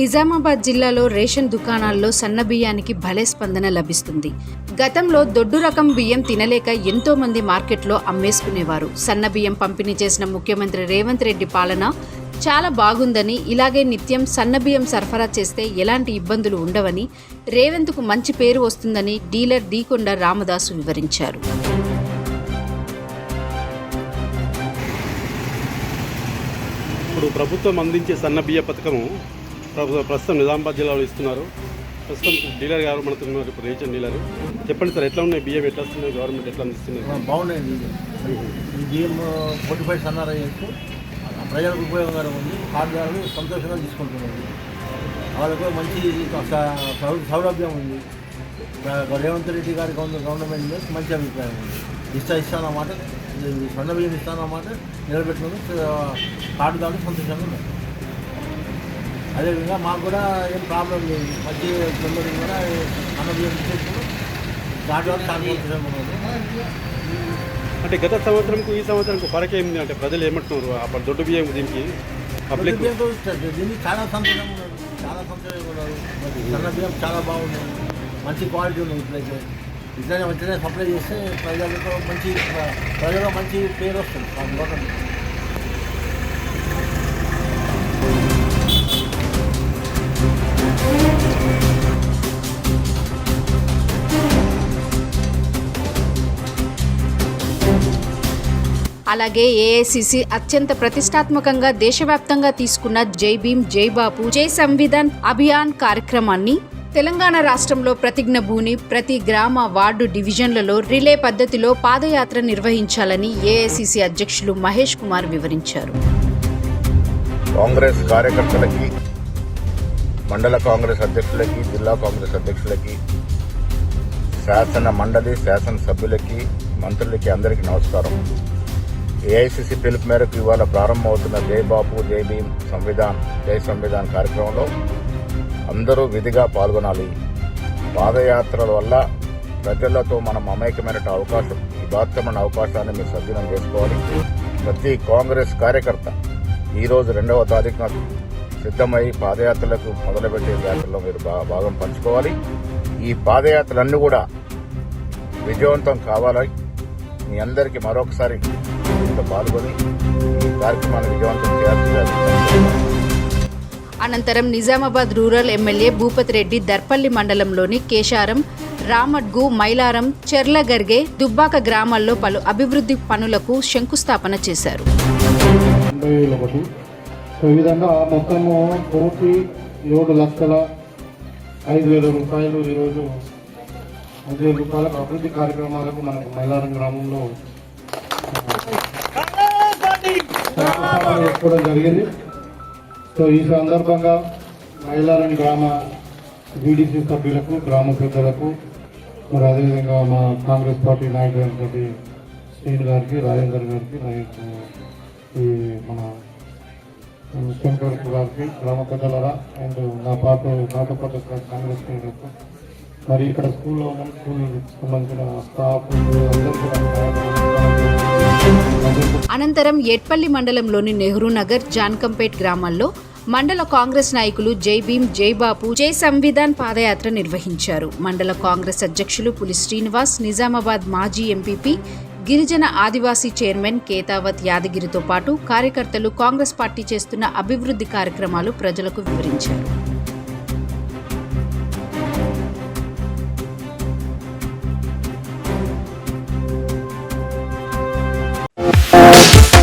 నిజామాబాద్ జిల్లాలో రేషన్ దుకాణాల్లో సన్న బియ్యానికి భలే స్పందన లభిస్తుంది. గతంలో దొడ్డు రకం బియ్యం తినలేక ఎంతో మంది మార్కెట్లో అమ్మేసుకునేవారు. సన్న బియ్యం పంపిణీ చేసిన ముఖ్యమంత్రి రేవంత్ రెడ్డి పాలన చాలా బాగుందని ఇలాగే నిత్యం సన్న బియ్యం సరఫరా చేస్తే ఎలాంటి ఇబ్బందులు ఉండవని రేవంత్కు మంచి పేరు వస్తుందని డీలర్ దీకొండ రామదాసు వివరించారు. ఇప్పుడు ప్రభుత్వం అందించే సన్న బియ్య పథకము ప్రస్తుతం నిజామాబాద్ జిల్లాలో ఇస్తున్నారు. ప్రస్తుతం డీలర్ గారు మనతో ఉన్నారు. ఇప్పుడు రేషన్ డీలర్. చెప్పండి సార్ ఎట్లా ఉన్నాయి? బియ్యం ఎట్లా వస్తున్నాయి? గవర్నమెంట్ ఎట్లా అందిస్తున్నారు బాగున్నాయి బాగున్నాయండి. ఈ బియ్యం ఫోర్టీ ఫైవ్ సన్నారా చేస్తూ ప్రజలకు ఉపయోగకరం ఉంది. కార్డుదారులు సంతోషంగా తీసుకుంటున్నారు. వాళ్ళకు మంచి స- సౌ- సౌలభ్యం ఉంది. రేవంత్ రెడ్డి గారి గవర్నమెంట్ మీద మంచి అభిప్రాయం ఉంది. ఇస్తా ఇస్తానన్నమాట ఇది బియ్యం ఇస్తానన్నమాట నిలబెట్టినందుకు కార్డుదారులు సంతోషంగా ఉన్నారు. అదేవిధంగా మాకు కూడా ఏం ప్రాబ్లం లేదు. మంచి తొందరగా కూడా ఉన్నారు అంటే గత సంవత్సరంకు ఈ సంవత్సరంకు ఫరక్ ఏంది అంటే ప్రజలు ఏమంటున్నారు? అప్పుడు దొడ్డు బియ్యం దీనికి పబ్లిక్ దీన్ని చాలా సంతోషంగా ఉన్నారు చాలా సంతోషంగా ఉన్నారు. సన్న బియ్యం చాలా బాగుంది. మంచి క్వాలిటీ ఉంది ఇట్లయితే. ఇట్లనే వెంటనే సప్లై చేస్తే ప్రజలకు మంచి ప్రజలకు మంచి పేరు వస్తుంది. అలాగే ఏఐసిసి అత్యంత ప్రతిష్టాత్మకంగా దేశవ్యాప్తంగా తీసుకున్న జై భీమ్ జై బాపు జై సంవిధాన్ అభియాన్ కార్యక్రమాన్ని తెలంగాణ రాష్ట్రంలో ప్రతిజ్ఞ భూని ప్రతి గ్రామ వార్డు డివిజన్లలో రిలే పద్ధతిలో పాదయాత్ర నిర్వహించాలని ఏఐసిసి అధ్యక్షులు మహేష్ కుమార్ వివరించారు. కాంగ్రెస్ కార్యకర్తలకి మండల కాంగ్రెస్ అధ్యక్షులకి జిల్లా కాంగ్రెస్ అధ్యక్షులకి శాసన మండలి శాసనసభ్యులకి మంత్రులకి అందరికీ నమస్కారం. ఏఐసిసి పిలుపు మేరకు ఇవాళ ప్రారంభమవుతున్న జై బాపు జై భీమ్ సంవిధాన్ జై సంవిధాన్ కార్యక్రమంలో అందరూ విధిగా పాల్గొనాలి. పాదయాత్రల వల్ల ప్రజలతో మనం అమాయకమైన అవకాశం ఈ బాధ్యమైన అవకాశాన్ని మీరు సద్వినం చేసుకోవాలి. ప్రతి కాంగ్రెస్ కార్యకర్త ఈ రోజు రెండవ తారీఖున సిద్ధమై పాదయాత్రలకు మొదలుపెట్టే యాత్రలో మీరు భాగం పంచుకోవాలి. ఈ పాదయాత్రలన్నీ కూడా విజయవంతం కావాలి మీ అందరికీ మరొకసారి పాల్గొని ఈ కార్యక్రమాన్ని విజయవంతం చేయాల్సిందిగా అనంతరం నిజామాబాద్ రూరల్ ఎమ్మెల్యే భూపతి రెడ్డి దర్పల్లి మండలంలోని కేశారం రామడ్గు మైలారం చెర్లగర్గే దుబ్బాక గ్రామాల్లో పలు అభివృద్ధి పనులకు శంకుస్థాపన చేశారు. ఈ విధంగా మొత్తము కోటి ఏడు లక్షల ఐదు వేల రూపాయలు ఈరోజు ఐదు వేల అభివృద్ధి కార్యక్రమాలకు మనకు మైలారం గ్రామంలో శంకుస్థాపన చేసుకోవడం జరిగింది. సో ఈ సందర్భంగా మైలారం గ్రామ బీడీసీ సభ్యులకు గ్రామ పెద్దలకు మరి అదేవిధంగా మా కాంగ్రెస్ పార్టీ నాయకులైనటువంటి శ్రీని గారికి రాజేందర్ గారికి నాయకు ఈ మన శంకర్ గారికి గ్రామ పెద్దలరా అండ్ నా పాత నాతో పాటు కాంగ్రెస్ శ్రేణులకు మరి ఇక్కడ స్కూల్లో ఉన్న స్కూల్ సంబంధించిన స్టాఫ్ అందరూ కూడా అనంతరం ఎట్పల్లి మండలంలోని నెహ్రూ నగర్ జాన్కంపేట్ గ్రామాల్లో మండల కాంగ్రెస్ నాయకులు జై భీమ్ జై బాపు జై సంవిధాన్ పాదయాత్ర నిర్వహించారు. మండల కాంగ్రెస్ అధ్యక్షులు పులి శ్రీనివాస్ నిజామాబాద్ మాజీ ఎంపీపీ గిరిజన ఆదివాసీ చైర్మన్ కేతావత్ యాదగిరితో పాటు కార్యకర్తలు కాంగ్రెస్ పార్టీ చేస్తున్న అభివృద్ధి కార్యక్రమాలు ప్రజలకు వివరించారు.